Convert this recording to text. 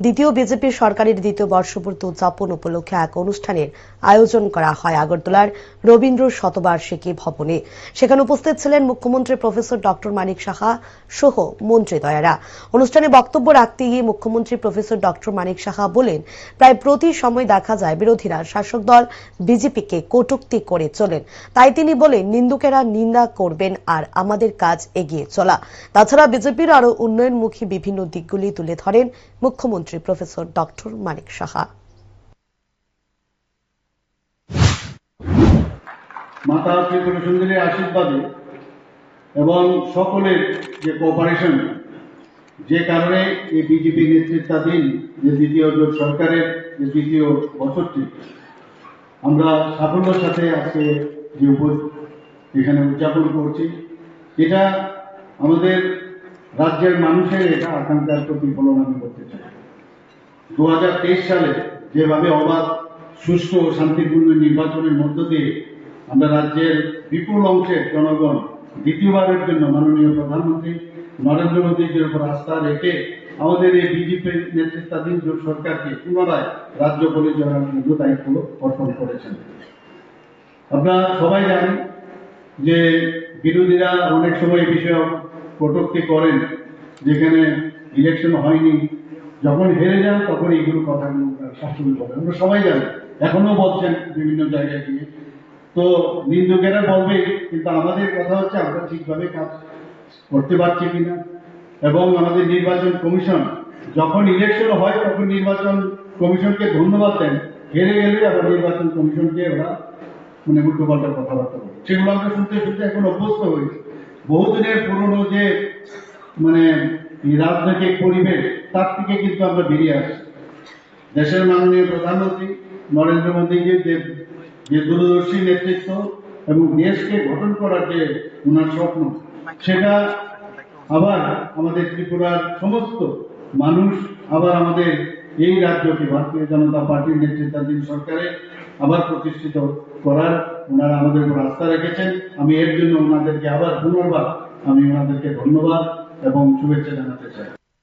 দ্বিতীয় বিজেপির সরকারের দ্বিতীয় বর্ষপূর্তি উদযাপন উপলক্ষে এক অনুষ্ঠানের আয়োজন করা হয় আগরতলার রবীন্দ্র শতবার্ষিকী ভবনে। সেখানে উপস্থিত ছিলেন মুখ্যমন্ত্রী প্রফেসর ডক্টর মানিক সাহা সহ মন্ত্রীদ্বয়েরা। অনুষ্ঠানে বক্তব্য রাখতে গিয়ে মুখ্যমন্ত্রী প্রফেসর ডক্টর মানিক সাহা বলেন, প্রায় প্রতি সময় দেখা যায় বিরোধীরা শাসক দল বিজেপিকে কটুক্তি করে চলেন। তাই তিনি বলেন, নিন্দুকেরা নিন্দা করবেন আর আমাদের কাজ এগিয়ে চলা। তাছাড়া বিজেপির আরও উন্নয়নমুখী বিভিন্ন দিকগুলি তুলে ধরেন মুখ্যমন্ত্রী। Professor doctor Manik Saha. মাতা ত্রিপুরা আশীর্বাদে এবং সকলের যে কোঅপারেশন যে কারণে এই বিজেপি নেতৃত্বাধীন যে দ্বিতীয় জোট সরকারের যে দ্বিতীয় বছরটি, আমরা সাফল্যের সাথে আজকে যে এখানে উদযাপন করছি। এটা আমাদের রাজ্যের মানুষের এটা আকাঙ্ক্ষার প্রতিফলন আমি করতে চাই। দু হাজার তেইশ সালে যেভাবে অবাধ, সুষ্ঠু ও শান্তিপূর্ণ নির্বাচনের মধ্য দিয়ে আমরা রাজ্যের বিপুল অংশের জনগণ দ্বিতীয়বারের জন্য মাননীয় প্রধানমন্ত্রী নরেন্দ্র মোদীজির উপর আস্থা রেখে আমাদের এই বিজেপি নেতৃত্বাধীন জোট সরকারকে পুনরায় রাজ্য পরিচালনার জন্য দায়িত্ব অর্পণ করেছেন। আপনারা সবাই জানেন যে বিরোধীরা অনেক সময় এই বিষয়ে কটূক্তি করেন, যেখানে ইলেকশন হয়নি যখন হেরে যান, তখন এইগুলো কথা শাসন করেন আমরা সবাই জানি। এখনও বলছেন বিভিন্ন জায়গায় গিয়ে। তো নিন্দুকেরা বলবে, কিন্তু আমাদের কথা হচ্ছে আমরা ঠিকভাবে কাজ করতে পারছি কিনা। এবং আমাদের নির্বাচন কমিশন, যখন ইলেকশন হয়, তখন নির্বাচন কমিশনকে ধন্যবাদ দেন। হেরে গেলে আবার নির্বাচন কমিশনকে ওরা মানে উল্টো পাল্টা কথাবার্তা বলে। সেগুলো আমরা শুনতে শুনতে এখন অভ্যস্ত হয়েছি। বহুদিনের পুরনো যে মানে রাজনৈতিক পরিবেশ তার থেকে কিন্তু আমরা বেরিয়ে আসছি। দেশের মাননীয় প্রধানমন্ত্রী নরেন্দ্র মোদীজির যে যে দূরদর্শী নেতৃত্ব এবং দেশকে গঠন করার যে ওনার স্বপ্ন, সেটা আবার আমাদের ত্রিপুরার সমস্ত মানুষ আবার আমাদের এই রাজ্যকে, ভারতীয় জনতা পার্টির নেতৃত্বাধীন সরকারে আবার প্রতিষ্ঠিত করার ওনারা আমাদের উপর আস্থা রেখেছেন। আমি এর জন্য ওনাদেরকে আবার পুনর্বার, আমি ওনাদেরকে ধন্যবাদ এবং শুভেচ্ছা জানাতে চাই।